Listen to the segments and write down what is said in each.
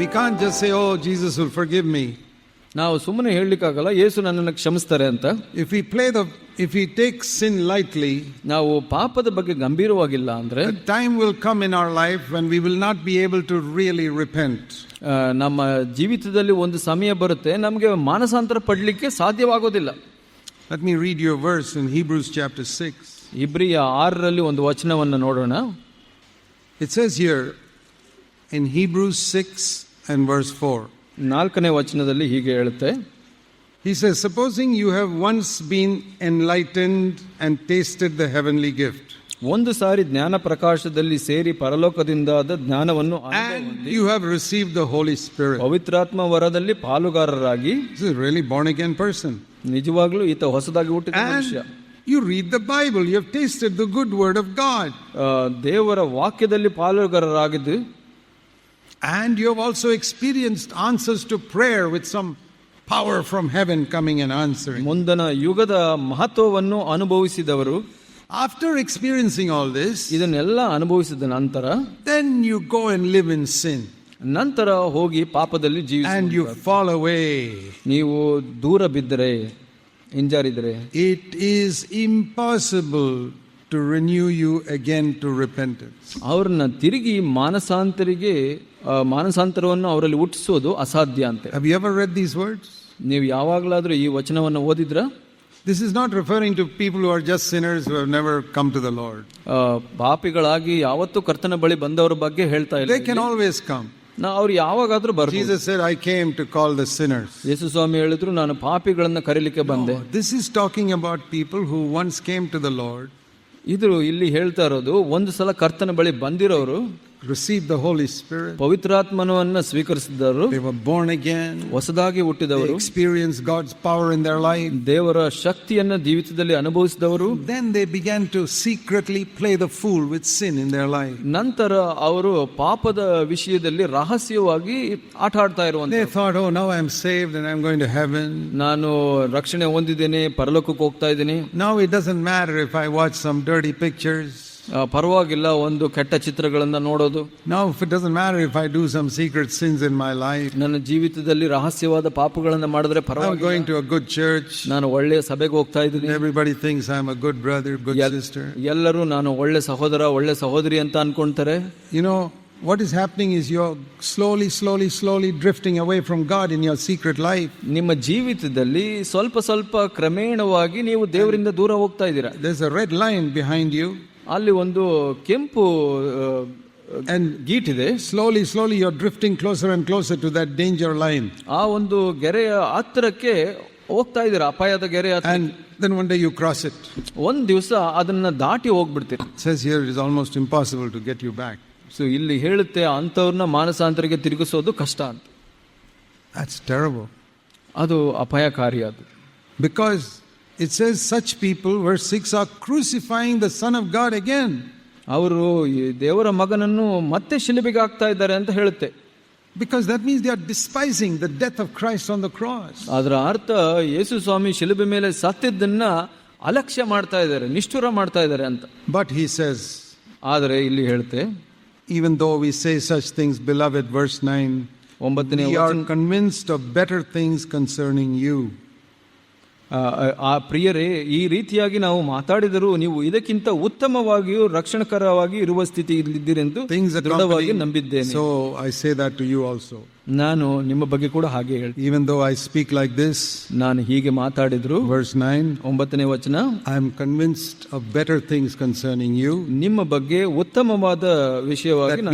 We can't just say, oh, Jesus will forgive me. ನಾವು ಸುಮ್ಮನೆ ಹೇಳಲಿಕ್ಕಾಗಲ್ಲ ಯೇಸು ನನ್ನನ್ನು ಕ್ಷಮಿಸ್ತಾರೆ ಅಂತ If we play the, if we take sin lightly, ನಾವು ಪಾಪದ ಬಗ್ಗೆ ಗಂಭೀರವಾಗಿಲ್ಲ ಅಂದ್ರೆ a time will come in our life when we will not be able to really repent. ಆ, ನಮ್ಮ ಜೀವಿತದಲ್ಲಿ ಒಂದು ಸಮಯ ಬರುತ್ತೆ ನಮಗೆ ಮಾನಸಾಂತರ ಪಡಲಿಕ್ಕೆ ಸಾಧ್ಯವಾಗೋದಿಲ್ಲ Let me read you a verse in Hebrews chapter 6. ಇಬ್ರಿಯ ಆರರಲ್ಲಿ ಒಂದು ವಚನವನ್ನು ನೋಡೋಣ It says here in Hebrews 6 and verse 4. ನಾಲ್ಕನೇ ವಚನದಲ್ಲಿ ಹೀಗೆ ಹೇಳುತ್ತೆ He says, Supposing you have once been enlightened and tasted the heavenly gift, ಒಂದು ಸಾರಿ ಜ್ಞಾನ ಪ್ರಕಾಶದಲ್ಲಿ ಸೇರಿ ಪರಲೋಕದಿಂದಾದ ಜ್ಞಾನವನ್ನು and you have received the Holy Spirit. ಪವಿತ್ರಾತ್ಮ ವರದಲ್ಲಿ ಪಾಲುಗಾರರಾಗಿ This is a really born again person. ನಿಜವಾಗ್ಲೂ ಈತ ಹೊಸದಾಗಿ ಹುಟ್ಟಿದ ಮನುಷ್ಯ And you read the Bible, you have tasted the good word of God, ಆ, ದೇವರ ವಾಕ್ಯದಲ್ಲಿ ಪಾಲುಗಾರರಾಗಿದ್ದು and you have also experienced answers to prayer with some power from heaven coming and answering. ಮುಂದನ ಯುಗದ ಮಹತ್ವವನ್ನು ಅನುಭವಿಸಿದವರು After experiencing all this, ಇದನ್ನೆಲ್ಲ ಅನುಭವಿಸಿದ ನಂತರ then you go and live in sin ನಂತರ ಹೋಗಿ ಪಾಪದಲ್ಲಿ ಜೀವಿಸಿ and you fall away. ನೀವು ದೂರ ಬಿದ್ದರೆ ಹಿಂಜಾರಿದರೆ It is impossible to renew you again to repentance. ಅವ್ರನ್ನ ತಿರುಗಿ ಮಾನಸಾಂತರಿಗೆ ಆ, ಮಾನಸಾಂತರವನ್ನು ಅವರಲ್ಲಿ ಹುಟ್ಟಿಸೋದು ಅಸಾಧ್ಯ ಅಂತೆ Have you ever read these words? ನೀವು ಯಾವಾಗಲಾದ್ರೂ ಈ ವಚನವನ್ನು ಓದಿದ್ರ This is not referring to people who are just sinners who have never come to the Lord. ಆ, ಪಾಪಿಗಳಾಗಿ ಯಾವತ್ತೂ ಕರ್ತನ ಬಳಿ ಬಂದವರ ಬಗ್ಗೆ ಹೇಳ್ತಾ ಇಲ್ಲ They can always come. ನಾ ಅವ್ರು ಯಾವಾಗಾದ್ರೂ ಬರ್ಬೋದು Jesus said, I came to call the sinners. ಯೇಸು ಸ್ವಾಮಿ ಹೇಳಿದ್ರು ನಾನು ಪಾಪಿಗಳನ್ನ ಕರೀಲಿಕ್ಕೆ ಬಂದೆ This is talking about people who once came to the Lord, ಇದು ಇಲ್ಲಿ ಹೇಳ್ತಾ ಇರೋದು ಒಂದು ಸಲ ಕರ್ತನ ಬಳಿ ಬಂದಿರೋರು received the Holy Spirit, ಪವಿತ್ರಾತ್ಮನವನ್ನ ಸ್ವೀಕರಿಸಿದವರು they were born again, ಹೊಸದಾಗಿ they ಹುಟ್ಟಿದವರು experienced God's power in their life. ದೇವರ ಶಕ್ತಿಯನ್ನ ಜೀವಿತದಲ್ಲಿ ಅನುಭವಿಸಿದವರು Then they began to secretly play the fool with sin in their life. ನಂತರ ಅವರು ಪಾಪದ ವಿಷಯದಲ್ಲಿ ರಹಸ್ಯವಾಗಿ ಆಟ ಆಡ್ತಾ ಇರುವಂತ They thought, oh, now I'm saved and I'm going to heaven. ನಾನು ರಕ್ಷಣೆ ಹೊಂದಿದ್ದೇನೆ ಪರಲೋಕಕ್ಕೆ ಹೋಗ್ತಾ ಇದ್ದೀನಿ Now it doesn't matter if I watch some dirty pictures. ಪರವಾಗಿಲ್ಲ ಒಂದು ಕೆಟ್ಟ ಚಿತ್ರಗಳನ್ನು ನೋಡೋದು. ನಾವು if it doesn't marriage I do some secret sins in my life ನನ್ನ ಜೀವಿತದಲ್ಲಿ ರಹಸ್ಯವಾದ ಪಾಪಗಳನ್ನು ಮಾಡಿದ್ರೆ ಪರವಾಗಿಲ್ಲ. Going to a good church. ನಾನು ಒಳ್ಳೆಯ ಸಭೆಗೆ ಹೋಗ್ತಾ ಇದ್ದೀನಿ. Everybody things I am a good brother good sister ಎಲ್ಲರೂ ನಾನು ಒಳ್ಳೆ ಸಹೋದರ ಒಳ್ಳೆ ಸಹೋದರಿ ಅಂತ ಅನ್ಕೊಂತಾರೆ. You know what is happening is your slowly slowly slowly drifting away from God in your secret life ನಿಮ್ಮ ಜೀವಿತದಲ್ಲಿ ಸ್ವಲ್ಪ ಸ್ವಲ್ಪ ಕ್ರಮೇಣವಾಗಿ ನೀವು ದೇವರಿಂದ ದೂರ ಹೋಗ್ತಾ ಇದ್ದೀರಾ. There's a red line behind you, ಅಲ್ಲಿ ಒಂದು ಕೆಂಪು ಗೀಟ್ ಇದೆ. Slowly slowly you drifting closer and closer to that danger line ಆ ಒಂದು ಗೆರೆಯ ಹತ್ತಿರಕ್ಕೆ ಹೋಗ್ತಾ ಇದ್ದೀರ? ಅಪಾಯದ ಗೆರೆ then one day you cross it ಒಂದು ದಿವಸ ಅದನ್ನ ದಾಟಿ ಹೋಗ್ಬಿಡ್ತೀರಿ. Says here is almost impossible to get you back so ಇಲ್ಲಿ ಹೇಳುತ್ತೆ ಅಂಥವ್ರನ್ನ ಮಾನಸಾಂತರಿಗೆ ತಿರುಗಿಸೋದು ಕಷ್ಟ ಅಂತ. ದಟ್ಸ್ ಟೆರಬೋ ಅದು ಅಪಾಯಕಾರಿ ಅದು. Because it says such people, verse 6, are crucifying the Son of God again. ಅವರು ಈ ದೇವರ ಮಗನನ್ನು ಮತ್ತೆ ಶಿಲುಬೆಗೆ ಹಾಕ್ತಾ ಇದ್ದಾರೆ ಅಂತ ಹೇಳುತ್ತೆ Because that means they are despising the death of Christ on the cross. ಅದರ ಅರ್ಥ ಯೇಸು ಸ್ವಾಮಿ ಶಿಲುಬೆ ಮೇಲೆ ಸತ್ತಿದ್ದನ್ನ ಅಲಕ್ಷ್ಯ ಮಾಡ್ತಾ ಇದ್ದಾರೆ ನಿಷ್ಠುರ ಮಾಡ್ತಾ ಇದ್ದಾರೆ ಅಂತ But he says, ಆದರೆ ಇಲ್ಲಿ ಹೇಳುತ್ತೆ even though we say such things, beloved, verse 9, ಒಂಬತ್ತನೇ we are ವಚನ- convinced of better things concerning you. ಆ, ಪ್ರಿಯರೇ ಈ ರೀತಿಯಾಗಿ ನಾವು ಮಾತಾಡಿದರೂ ನೀವು ಇದಕ್ಕಿಂತ ಉತ್ತಮವಾಗಿಯೂ ರಕ್ಷಣಕರವಾಗಿ ಇರುವ ಸ್ಥಿತಿಯಲ್ಲಿದ್ದೀರೆಂದು Things ದೃಢವಾಗಿ. ನಂಬಿದ್ದೇನೆ so I say that to you also. ನಾನು ನಿಮ್ಮ ಬಗ್ಗೆ ಕೂಡ ಹಾಗೆ ಹೇಳ್ತೀನಿ. Even though I speak like this ನಾನು ಹೀಗೆ ಮಾತಾಡಿದ್ರು. ವರ್ಸ್ ನೈನ್ ಒಂಬತ್ತನೇ ವಚನ. I am convinced a better things concerning you ನಿಮ್ಮ ಬಗ್ಗೆ ಉತ್ತಮವಾದ ವಿಷಯವಾಗಿ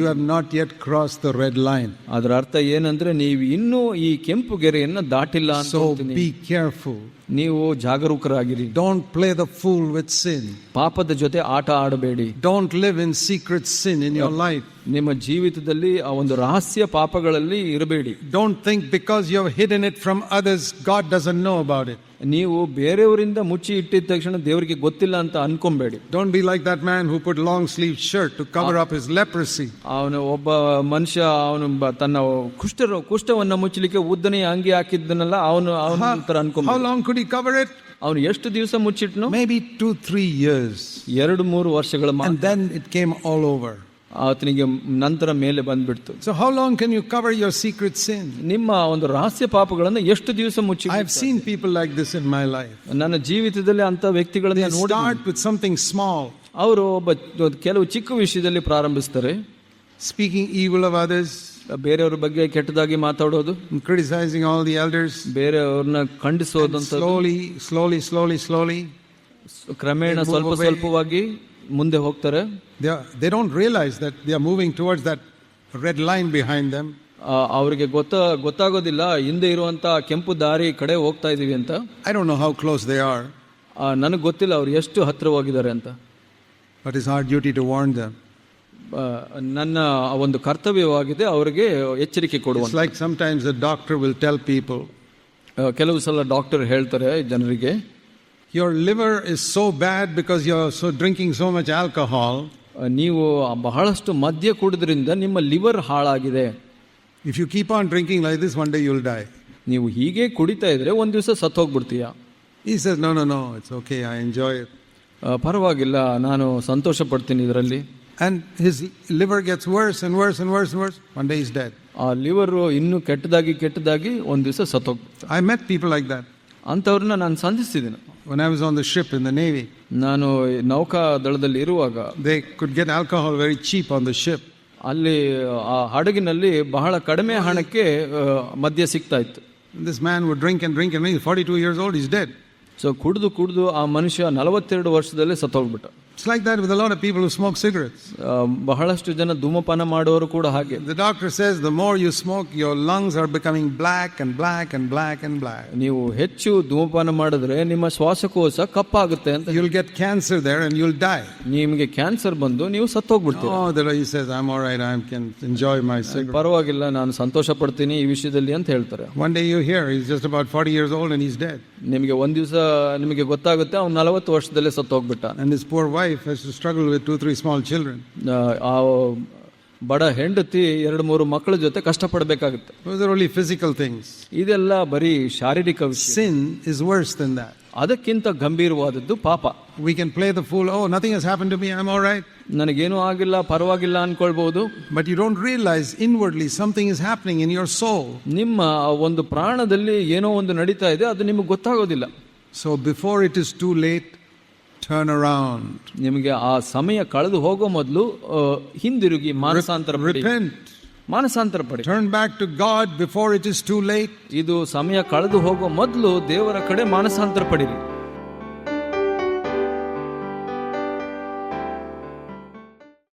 you have not yet cross the red line ಅದರ ಅರ್ಥ ಏನಂದ್ರೆ ನೀವು ಇನ್ನೂ ಈ ಕೆಂಪು ಗೆರೆಯನ್ನು ದಾಟಿಲ್ಲ ಸೋ ಬಿ ಕೇರ್ಫುಲ್ ನೀವು ಜಾಗರೂಕರಾಗಿರಿ. Don't play the fool with sin ಪಾಪದ ಜೊತೆ ಆಟ ಆಡಬೇಡಿ. Don't live in secret sin in your life ನಿಮ್ಮ ಜೀವಿತದಲ್ಲಿ ಆ ಒಂದು ರಹಸ್ಯ ಪಾಪಗಳಲ್ಲಿ ಇರಬೇಡಿ. Don't think because you hid in it from others God doesn't know about it ನೀವು ಬೇರೆಯವರಿಂದ ಮುಚ್ಚಿ ಇಟ್ಟಿದ ತಕ್ಷಣ ದೇವರಿಗೆ ಗೊತ್ತಿಲ್ಲ ಅಂತ ಅನ್ಕೊಂಬೇಡಿ. Don't be like that man who put long sleeve shirt to cover up his leprosy ಅವನು ಒಬ್ಬ ಮನುಷ್ಯ ಅವನು ತನ್ನ ಕುಷ್ಠರ ಕುಷ್ಠವನ್ನು ಮುಚ್ಚಲಿಕ್ಕೆ ಉದ್ದನೆಯ ಅಂಗಿ ಹಾಕಿದ್ದನಲ್ಲ ಅವನು ಅವನ ಹತ್ರ ಅನ್ಕೊಂಡು ಲಾಂಗ್ ಕುಡಿ ಕವರ್ ಇಟ್ ಅವನು ಎಷ್ಟು ದಿವಸ ಮುಚ್ಚಿಟ್ನು? May be two three years ಎರಡು ಮೂರು ವರ್ಷಗಳ then it came all over ಆತನಿಗೆ ನಂತರ ಮೇಲೆ ಬಂದ್ಬಿಡ್ತು. So how long can you cover your secret sin ನಿಮ್ಮ ಒಂದು ರಹಸ್ಯ ಪಾಪಗಳನ್ನು ಎಷ್ಟು ದಿವಸ ಮುಚ್ಚಿ I seen people like this in my life ನನ್ನ ಜೀವಿತದಲ್ಲಿ ಅಂತ ವ್ಯಕ್ತಿಗಳನ್ನು ನೋಡಿ ಸ್ಟಾರ್ಟ್ ವಿತ್ ಸಮಥಿಂಗ್ ಸ್ಮಾಲ್ ಅವರು ಒಬ್ಬ ಕೆಲವು ಚಿಕ್ಕ ವಿಷಯದಲ್ಲಿ ಪ್ರಾರಂಭಿಸ್ತಾರೆ. ಸ್ಪೀಕಿಂಗ್ ಈ ಉಳವಾದಸ್ ಬೇರೆಯವರ ಬಗ್ಗೆ ಕೆಟ್ಟದಾಗಿ ಮಾತಾಡೋದು. ಕ್ರಿಟಿಸೈಸಿಂಗ್ ಆಲ್ ದಿ ಎಲ್ಡರ್ಸ್ ಬೇರೆಯವ್ರನ್ನ ಖಂಡಿಸೋದಂತ ಸ್ಲೋಲಿ ಸ್ಲೋಲಿ ಸ್ಲೋಲಿ ಸ್ಲೋಲಿ ಕ್ರಮೇಣ ಸ್ವಲ್ಪ ಸ್ವಲ್ಪವಾಗಿ ಮುಂದೆ ಹೋಗ್ತಾರೆ. They don't realise that they are moving towards that red line behind them ಅವರಿಗೆ ಗೊತ್ತ ಗೊತ್ತಾಗೋದಿಲ್ಲ ಹಿಂದೆ ಇರುವಂತ ಕೆಂಪು ದಾರಿ ಕಡೆ ಹೋಗ್ತಾ ಇದ್ದೀವಿ ಅಂತ. I don't know how close they are ನನಗೆ ಗೊತ್ತಿಲ್ಲ ಅವ್ರು ಎಷ್ಟು ಹತ್ತಿರವಾಗಿದ್ದಾರೆ ಅಂತ. But is our duty to warn them ನನ್ನ ಒಂದು ಕರ್ತವ್ಯವಾಗಿದೆ ಅವರಿಗೆ ಎಚ್ಚರಿಕೆ ಕೊಡುವ like sometimes doctor will tell people ಕೆಲವು ಸಲ ಡಾಕ್ಟರ್ ಹೇಳ್ತಾರೆ ಜನರಿಗೆ your liver is so bad because you are so drinking so much alcohol ನೀವು ಬಹಳಷ್ಟು ಮದ್ಯ ಕುಡಿದ್ರಿಂದ ನಿಮ್ಮ ಲಿವರ್ ಹಾಳಾಗಿದೆ. If you keep on drinking like this one day you'll die ನೀವು ಹೀಗೆ ಕುಡಿತಾ ಇದ್ರೆ ಒಂದು ದಿವಸ ಸತ್ತೋಗ್ಬಿಡ್ತೀಯ. ಈ sir no no it's okay I enjoy ಪರವಾಗಿಲ್ಲ ನಾನು ಸಂತೋಷ ಪಡ್ತೀನಿ ಇದರಲ್ಲಿ and his liver gets worse and worse and worse worse one day is death ಆ ಲಿವರು ಇನ್ನೂ ಕೆಟ್ಟದಾಗಿ ಕೆಟ್ಟದಾಗಿ ಒಂದು ದಿವಸ ಸತ್ತೋಗ್ತದೆ I met people like that ಅಂಥವ್ರನ್ನ ನಾನು ಸಂಧಿಸ್ತಿದ್ದೀನಿ. When I was on the ship in the Navy. ನಾನು ನೌಕಾ ದಳದಲ್ಲಿ ಇರುವಾಗ They could get alcohol very cheap on the ship. ಅಲ್ಲಿ ಆ ಹಡಗಿನಲ್ಲಿ ಬಹಳ ಕಡಿಮೆ ಹಣಕ್ಕೆ ಮದ್ಯ ಸಿಗ್ತಾ ಇತ್ತು this man would drink and drink, and he's 42 years old, he's dead. So ಕುಡಿದು ಕುಡಿದು ಆ ಮನುಷ್ಯ ನಲವತ್ತೆರಡು ವರ್ಷದಲ್ಲೇ ಸತ್ತೋಗ್ಬಿಟ್ಟ It's like that with a lot of people who smoke cigarettes. ಆ, ಬಹಳಷ್ಟು ಜನ ಧೂಮಪಾನ ಮಾಡುವವರು ಕೂಡ ಹಾಗೆ The doctor says the more you smoke, your lungs are becoming black and black and black and black. ನೀವು ಹೆಚ್ಚು ಧೂಮಪಾನ ಮಾಡಿದ್ರೆ ನಿಮ್ಮ ಶ್ವಾಸಕೋಶ ಕಪ್ಪಾಗುತ್ತೆ ಅಂತ You'll get cancer there and you'll die. ನಿಮಗೆ ಕ್ಯಾನ್ಸರ್ ಬಂದು ನೀವು ಸತ್ತೋಗ್ಬಿಡ್ತೀರ Oh, the he says, I'm all right, I can enjoy my cigarette. ಪರವಾಗಿಲ್ಲ ನಾನು ಸಂತೋಷ ಪಡ್ತೀನಿ ಈ ವಿಷಯದಲ್ಲಿ ಅಂತ ಹೇಳ್ತಾರೆ One day you hear he's just about 40 years old and he's dead. ನಿಮಗೆ ಒಂದ್ ದಿವಸ ನಿಮಗೆ ಗೊತ್ತಾಗುತ್ತೆ ಅವ್ನು ನಲವತ್ತು ವರ್ಷದಲ್ಲೇ ಸತ್ತೋಗ್ಬಿಟ್ಟ And his poor wife has to struggle with two, three small children. ಆ ಆ ಬಡ ಹೆಂಡತಿ ಎರಡು ಮೂರು ಮಕ್ಕಳ ಜೊತೆ ಕಷ್ಟಪಡಬೇಕಾಗುತ್ತೆ Those are only physical things. ಇದೆಲ್ಲ ಬರೀ ಶಾರೀರಿಕ ವಿಷಯ Sin is worse than that. ಅದಕ್ಕಿಂತ ಗಂಭೀರವಾದದ್ದು ಪಾಪ We can play the fool, oh, nothing has happened to me, I'm all right. ನನಗೇನೂ ಆಗಿಲ್ಲ ಪರವಾಗಿಲ್ಲ ಅನ್ಕೊಳ್ಬಹುದು But you don't realize inwardly something is happening in your soul. ನಿಮ್ಮ ಒಂದು ಪ್ರಾಣದಲ್ಲಿ ಏನೋ ಒಂದು ನಡೀತಾ ಇದೆ ಅದು ನಿಮಗೆ ಗೊತ್ತಾಗೋದಿಲ್ಲ So before it is too late, turn around. ನಿಮಗೆ ಆ ಸಮಯ ಕಳೆದು ಹೋಗೋ ಮೊದಲು ಹಿಂದಿರುಗಿ ಮಾನಸಾಂತರ ಪಡಿ. ಮಾನಸಾಂತರ ಪಡಿ. Turn back to God before it is too late ಇದು ಸಮಯ ಕಳೆದು ಹೋಗೋ ಮೊದಲು ದೇವರ ಕಡೆ ಮಾನಸಾಂತರ ಪಡಿರಿ.